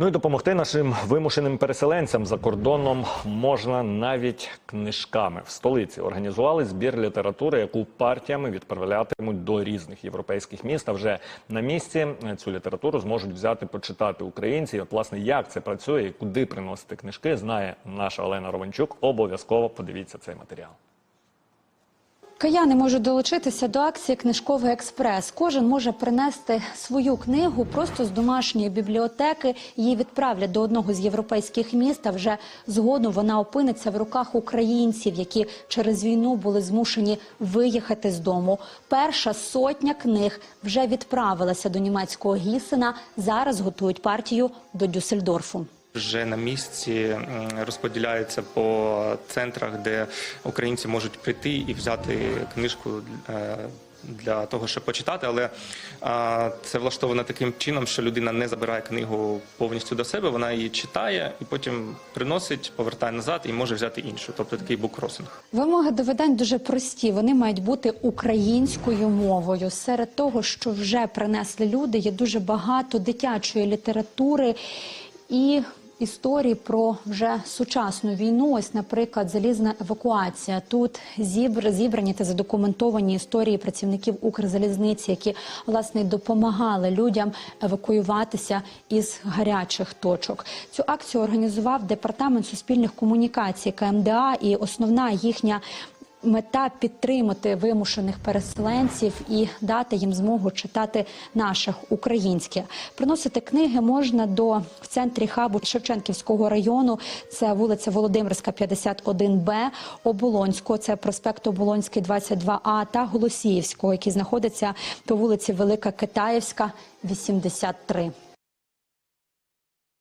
Ну і допомогти нашим вимушеним переселенцям за кордоном можна навіть книжками. В столиці організували збір літератури, яку партіями відправлятимуть до різних європейських міст. А вже на місці цю літературу зможуть взяти почитати українці. І От, власне, як це працює і куди приносити книжки, знає наша Олена Ровенчук. Обов'язково подивіться цей матеріал. Кияни можуть долучитися до акції Книжковий експрес. Кожен може принести свою книгу просто з домашньої бібліотеки. Її відправлять до одного з європейських міст. А вже згодом вона опиниться в руках українців, які через війну були змушені виїхати з дому. Перша сотня книг вже відправилася до німецького Гісена. Зараз готують партію до Дюссельдорфу. Вже на місці м, розподіляється по центрах, де українці можуть прийти і взяти книжку е, для того, щоб почитати. Але це влаштовано таким чином, що людина не забирає книгу повністю до себе, вона її читає і потім приносить, повертає назад і може взяти іншу. Тобто такий буккросинг. Вимоги до видань дуже прості. Вони мають бути українською мовою. Серед того, що вже принесли люди, є дуже багато дитячої літератури і. Історії про вже сучасну війну, ось, наприклад, залізна евакуація. Тут зібр, зібрані та задокументовані історії працівників Укрзалізниці, які власне допомагали людям евакуюватися із гарячих точок. Цю акцію організував департамент суспільних комунікацій КМДА, і основна їхня Мета підтримати вимушених переселенців і дати їм змогу читати наших українське. Приносити книги можна до в центрі хабу Шевченківського району. Це вулиця Володимирська, 51Б, Оболонського, це проспект Оболонський, 22А та Голосіївського, який знаходиться по вулиці Велика Китаївська, 83.